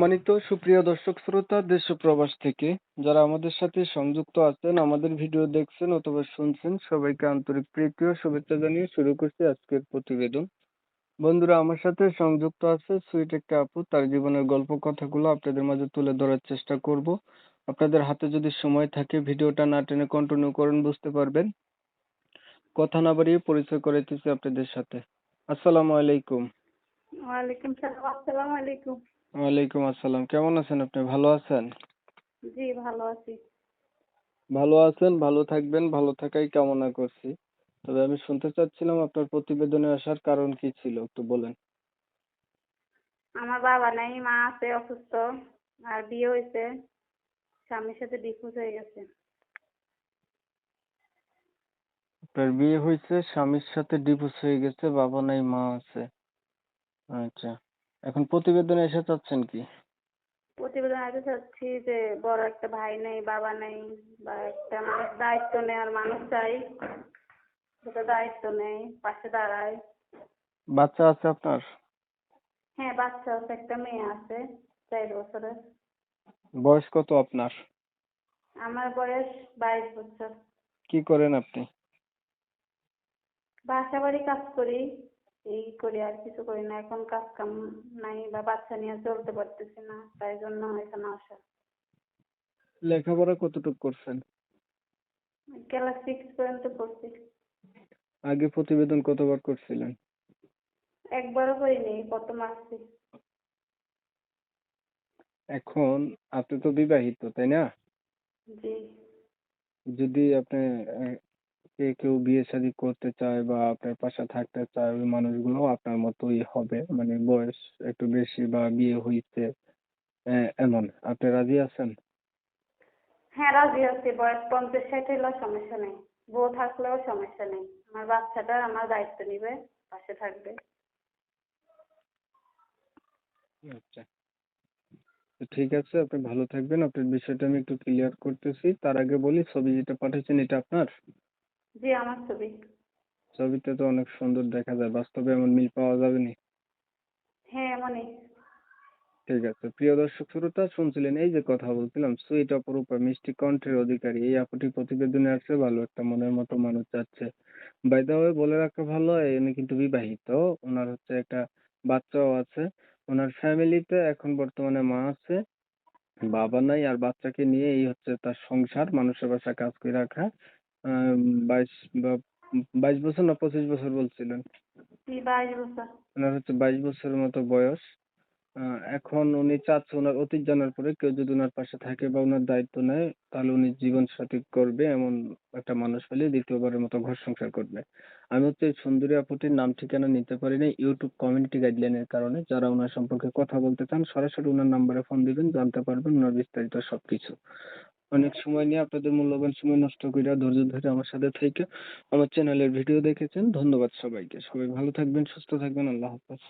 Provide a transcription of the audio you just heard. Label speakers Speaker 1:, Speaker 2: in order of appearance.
Speaker 1: সম্মানিত সুপ্রিয় দর্শক শ্রোতা, দেশ ও প্রবাস থেকে যারা আমাদের সাথে সংযুক্ত আছেন, আমাদের ভিডিও দেখছেন অথবা শুনছেন, সবাইকে আন্তরিক প্রীতি ও শুভেচ্ছা জানিয়ে শুরু করছি আজকের প্রতিবেদন। বন্ধুরা, আমার সাথে সংযুক্ত আছে সুইট একটা আপু। তার জীবনের গল্প কথাগুলো আপনাদের মাঝে তুলে ধরার চেষ্টা করব। আপনাদের হাতে যদি সময় থাকে, ভিডিওটা না টেনে কন্টিনিউ করেন, বুঝতে পারবেন। কথা না বাড়িয়ে পরিচয় করে দিচ্ছি আপনাদের সাথে। আসসালামু আলাইকুম।
Speaker 2: ওয়ালাইকুম সালাম, আসসালামু আলাইকুম।
Speaker 1: ওয়ালাইকুম আসসালাম। কেমন আছেন আপনি? ভালো আছেন?
Speaker 2: জি ভালো আছি।
Speaker 1: ভালো আছেন ভালো থাকবেন ভালো থাকাই কামনা করছি। তবে আমি শুনতে চাচ্ছিলাম আপনার প্রতিবেদনে আসার কারণ কি ছিল একটু বলেন।
Speaker 2: আমার বাবা নাই মা আছে অসুস্থ আর বিয়ে হয়েছে স্বামীর সাথে ডিভোর্স হয়ে গেছে।
Speaker 1: আপনার বিয়ে হয়েছে স্বামীর সাথে ডিভোর্স হয়ে গেছে বাবা নাই মা আছে। আচ্ছা। এখন প্রতিবেদনে এসে চাচ্ছেন কি?
Speaker 2: প্রতিবেদন আগে চাচ্ছি যে বড় একটা ভাই নেই বাবা নেই বা একটা মানুষ দায়িত্ব নেওয়ার মানুষ চাই। যেটা দায়িত্ব নেই পাশে দাঁড়ায়।
Speaker 1: বাচ্চা আছে আপনার?
Speaker 2: হ্যাঁ বাচ্চা আছে একটা মেয়ে আছে চার বছরের।
Speaker 1: বয়স কত আপনার?
Speaker 2: আমার বয়স বাইশ বছর।
Speaker 1: কি করেন আপনি?
Speaker 2: বাসা বাড়ি কাজ করি। এই করি আর কিছু করি না। এখন কাজ কাম নাই বা বাচ্চা নিয়ে চলতে পারতেছি না তাই জন্য এখানে আসা।
Speaker 1: লেখাপড়া কতটুকু করছেন?
Speaker 2: ক্লাস সিক্স পর্যন্ত পড়ছি।
Speaker 1: আগে প্রতিবেদন কতবার করছিলেন?
Speaker 2: একবারও করিনি প্রথম আসছি।
Speaker 1: এখন আপনি তো বিবাহিত তাই না?
Speaker 2: জি।
Speaker 1: যদি আপনি কে কেউ বিয়ে শাদী করতে চায় বা আপনার পাশে থাকতে চায় ওই মানুষগুলো আপনার মতোই হবে। মানে বয়স একটু বেশি বা বিয়ে হইছে এমন। আপনি রাজি আছেন?
Speaker 2: হ্যাঁ রাজি আছি। বয়স পঞ্চাশ ষাট হলেও সমস্যা নেই। বউ থাকলেও সমস্যা নেই। আমার বাচ্চাটা আমার দায়িত্ব নিবে পাশে থাকবে।
Speaker 1: আচ্ছা। তো ঠিক আছে আপনি ভালো থাকবেন। আপনার বিষয়টা আমি একটু ক্লিয়ার করতেছি। তার আগে বলি ছবি যেটা পাঠিয়েছেন এটা আপনার?
Speaker 2: জি আমার ছবি।
Speaker 1: ছবিতে তো অনেক সুন্দর দেখা যায়। বাস্তবে এমন মিল পাওয়া যাবে না?
Speaker 2: হ্যাঁ এমনই।
Speaker 1: ঠিক আছে। প্রিয় দর্শক শ্রোতা শুনছিলেন এই যে কথা বলছিলাম সুইট অপরূপা মিষ্টি কণ্ঠের অধিকারী। এই আপুটি প্রতিবেদনে আসছে ভালো একটা মনের মতো মানুষ যাচ্ছে। বাই দা বলে রাখা ভালো উনি কিন্তু বিবাহিত। ওনার হচ্ছে একটা বাচ্চাও আছে। ওনার ফ্যামিলিতে এখন বর্তমানে মা আছে বাবা নাই আর বাচ্চাকে নিয়ে এই হচ্ছে তার সংসার মানুষের বাসা কাজ করে রাখা। বাইশ বা বাইশ বছর না পঁচিশ বছর বলছিলেন?
Speaker 2: জি বাইশ বছর।
Speaker 1: ওনার হচ্ছে বাইশ বছরের মতো বয়স। এখন উনি চাচ্ছে ওনার অতীত জানার পরে কেউ যদি ওনার পাশে থাকে বা ওনার দায়িত্ব নেয় তাহলে উনি জীবন সাথী করবে এমন একটা মানুষ পেলে দ্বিতীয়বারের মতো ঘর সংসার করবে। আমি হচ্ছে এই সুন্দরী আপুটির নাম ঠিকানা নিতে পারি না ইউটিউব কমিউনিটি গাইডলাইনের কারণে। যারা ওনার সম্পর্কে কথা বলতে চান সরাসরি ওনার নাম্বারে ফোন দিবেন জানতে পারবেন ওনার বিস্তারিত সবকিছু। অনেক সময় নিয়ে আপনাদের মূল্যবান সময় নষ্ট করে ধৈর্য ধরে আমার সাথে থেকে আমার চ্যানেলের ভিডিও দেখেছেন। ধন্যবাদ সবাইকে। সবাই ভালো থাকবেন, সুস্থ থাকবেন। আল্লাহ হাফেজ।